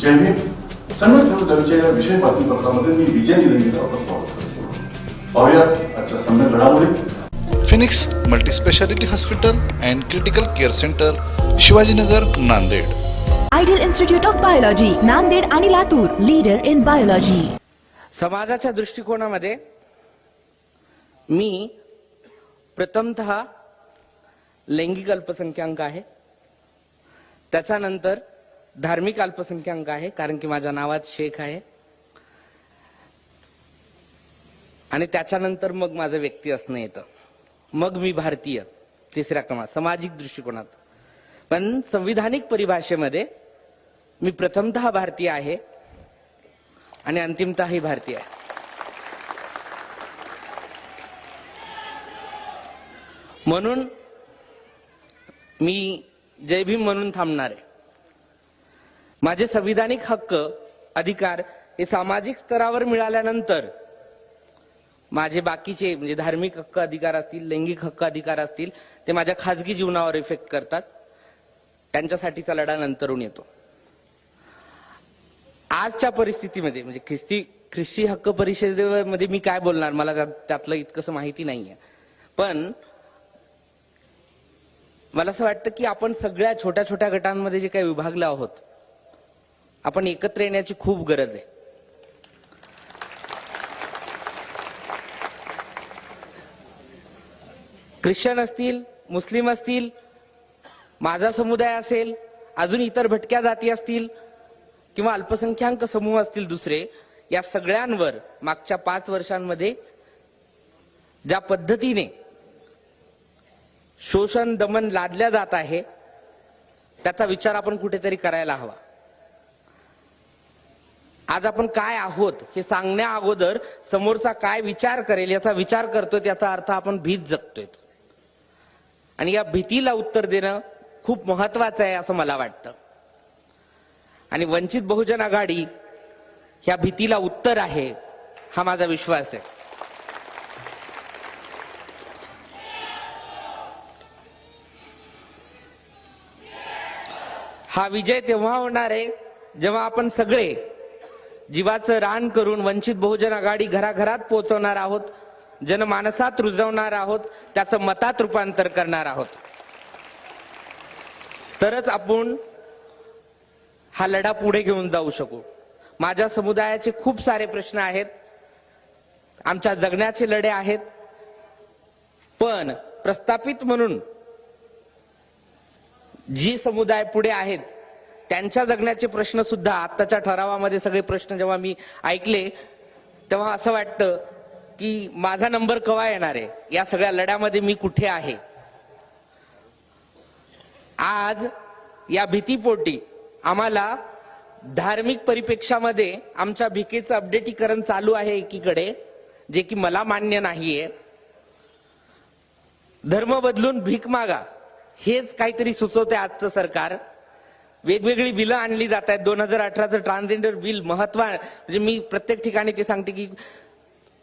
जय भीम सम्यक ठेवूच्या या विषय बातमीपत्रामध्ये मी विजय निलंगेचा आपलं स्वागत करतो. पाहुयात आजच्या सम्यक घडामोडी. Phoenix multispeciality hospital and critical care centre Shivajinagar Nanded. Ideal institute of biology Nanded आणि लातूर लीडर इन बायोलॉजी समाजाच्या दृष्टिकोनामध्ये मी प्रथमत लैंगिक अल्पसंख्याक आहे. त्याच्यानंतर धार्मिक अल्पसंख्याक आहे कारण की माझ्या नावात शेख आहे. आणि त्याच्यानंतर मग माझं व्यक्ती असणं येतं. मग मी भारतीय तिसऱ्या क्रमांक सामाजिक दृष्टिकोनात. पण संविधानिक परिभाषेमध्ये मी प्रथमतः भारतीय आहे आणि अंतिमतः ही भारतीय आहे. म्हणून मी जय भीम म्हणून थांबणार आहे. माझे संविधानिक हक्क अधिकार हे सामाजिक स्तरावर मिळाल्यानंतर माझे बाकीचे म्हणजे धार्मिक हक्क अधिकार असतील लैंगिक हक्क अधिकार असतील ते माझ्या खाजगी जीवनावर इफेक्ट करतात. त्यांच्यासाठीचा लढा नंतरून येतो. आजच्या परिस्थितीमध्ये म्हणजे ख्रिस्ती ख्रिस्ती हक्क परिषदेमध्ये मी काय बोलणार? मला त्यातलं इतकंसं माहिती नाहीये. पण मला असं वाटतं की आपण सगळ्या छोट्या छोट्या गटांमध्ये जे काही विभागले आहोत आपण एकत्र येण्याची खूप गरज आहे. ख्रिश्चन असतील मुस्लिम असतील माझा समुदाय असेल अजून इतर भटक्या जाती असतील किंवा अल्पसंख्याक समूह असतील दुसरे या सगळ्यांवर मागच्या पाच वर्षांमध्ये ज्या पद्धतीने शोषण दमन लादल्या जात आहे त्याचा विचार आपण कुठेतरी करायला हवा. आज आपण काय आहोत हे सांगण्या अगोदर समोरचा काय विचार करेल याचा विचार करतोय त्याचा अर्थ आपण भीत जगतोय. आणि या भीतीला उत्तर देणं खूप महत्वाचं आहे असं मला वाटतं. आणि वंचित बहुजन आघाडी ह्या भीतीला उत्तर आहे हा माझा विश्वास आहे. हा विजय तेव्हा होणार आहे जेव्हा आपण सगळे जीवाचं रान करून वंचित बहुजन आघाडी घराघरात पोहोचवणार आहोत जनमानसात रुजवणार आहोत त्याचं मतात रूपांतर करणार आहोत. तरच आपण हा लढा पुढे घेऊन जाऊ शकू. माझ्या समुदायाचे खूप सारे प्रश्न आहेत. आमच्या जगण्याचे लढे आहेत. पण प्रस्थापित म्हणून जी समुदाय पुढे आहेत त्यांच्या जगण्याचे प्रश्न सुद्धा आत्ताच्या ठरावामध्ये सगळे प्रश्न जेव्हा मी ऐकले तेव्हा असं वाटतं की माझा नंबर कवा येणार आहे? या सगळ्या लढ्यामध्ये मी कुठे आहे? आज या भीतीपोटी आम्हाला धार्मिक परिप्रेक्षामध्ये आमच्या भिकेचं अपडेटीकरण चालू आहे एकीकडे जे की मला मान्य नाहीये. धर्म बदलून भीक मागा हेच काहीतरी सुचवते आजचं सरकार. वेगवेगळी बिलं आणली जात आहेत. दोन हजार अठराचं ट्रान्सजेंडर बिल महत्त्व म्हणजे मी प्रत्येक ठिकाणी ते सांगते की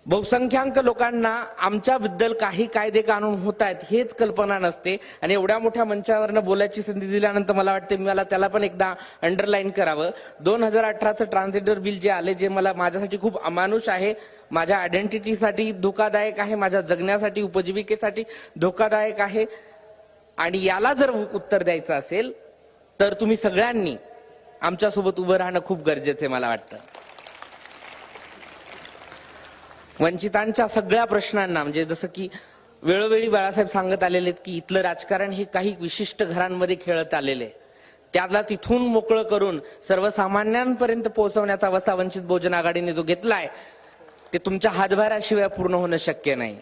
बहुसंख्याक लोकांना आमच्याबद्दल काही कायदे कानून होत आहेत हेच कल्पना नसते. आणि एवढ्या मोठ्या मंचावरनं बोलायची संधी दिल्यानंतर मला वाटते मला त्याला पण एकदा अंडरलाईन करावं. दोन हजार अठराचं ट्रान्सजेंडर बिल जे आले जे मला माझ्यासाठी खूप अमानुष आहे माझ्या आयडेंटिटीसाठी धोकादायक आहे माझ्या जगण्यासाठी उपजीविकेसाठी धोकादायक आहे. आणि याला जर उत्तर द्यायचं असेल तर तुम्ही सगळ्यांनी आमच्यासोबत उभं राहणं खूप गरजेचं आहे मला वाटतं वंचितांच्या सगळ्या प्रश्नांना म्हणजे जसं की वेळोवेळी बाळासाहेब सांगत आलेले आहेत की इथलं राजकारण हे काही विशिष्ट घरांमध्ये खेळत आलेले आहे. त्याला तिथून मोकळं करून सर्वसामान्यांपर्यंत पोहोचवण्याचा वसा वंचित बहुजन आघाडीने जो घेतलाय ते तुमच्या हातभाराशिवाय पूर्ण होणं शक्य नाही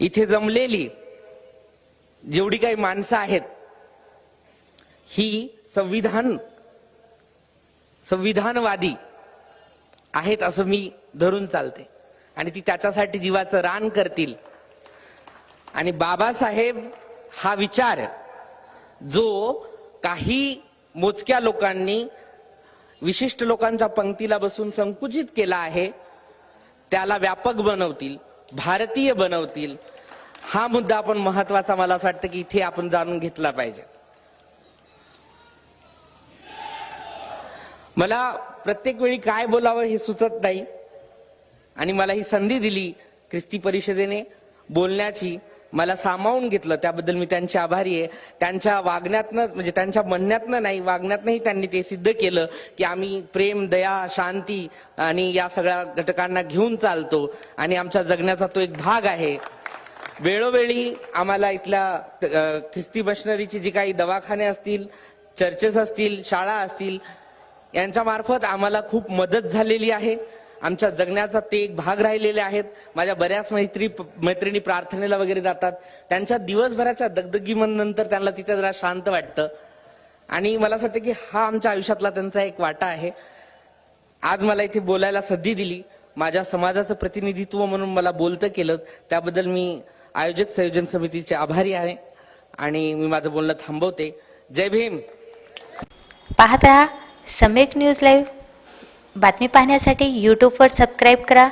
इथे जमलेली जेवढी काही माणसं आहेत ही संविधान संविधानवादी आहेत असं मी धरून चालते. आणि ती त्याच्यासाठी जीवाचं रान करतील. आणि बाबासाहेब हा विचार जो काही मोजक्या लोकांनी विशिष्ट लोकांच्या पंक्तीला बसून संकुचित केला आहे त्याला व्यापक बनवतील भारतीय बनवतील हा मुद्दा आपण महत्त्वाचा मला असं वाटतं की इथे आपण जाणून घेतला पाहिजे. मला प्रत्येक वेळी काय बोलावं हे सुचत नाही आणि मला ही संधी दिली ख्रिस्ती परिषदेने बोलण्याची मला सामावून घेतलं त्याबद्दल मी त्यांचे आभारी आहे. त्यांच्या वागण्यातनं म्हणजे त्यांच्या म्हणण्यातनं नाही वागण्यातनंही त्यांनी ते सिद्ध केलं की आम्ही प्रेम दया शांती आणि या सगळ्या घटकांना घेऊन चालतो आणि आमच्या जगण्याचा तो एक भाग आहे. वेळोवेळी आम्हाला इथल्या ख्रिस्ती मशनरीची जी काही दवाखाने असतील चर्चेस असतील शाळा असतील यांच्या मार्फत आम्हाला खूप मदत झालेली आहे. आमच्या जगण्याचा ते एक भाग राहिलेले आहेत. माझ्या बऱ्याच मैत्री मैत्रिणी प्रार्थनेला वगैरे जातात. त्यांच्या दिवसभराच्या दगदगीनंतर त्यांना तिथे जरा शांत वाटतं. आणि मला असं वाटतं की हा आमच्या आयुष्यातला त्यांचा एक वाटा आहे. आज मला इथे बोलायला संधी दिली. माझ्या समाजाचं प्रतिनिधित्व म्हणून मला बोलतं केलं. त्याबद्दल मी आयोजक संयोजन समितीचे आभारी आहे. आणि मी माझं बोलणं थांबवते. जय भीम. पाहत रहा सम्यक न्यूज लाईव्ह. बातमी पाहण्यासाठी यूट्यूबवर सबस्क्राईब करा.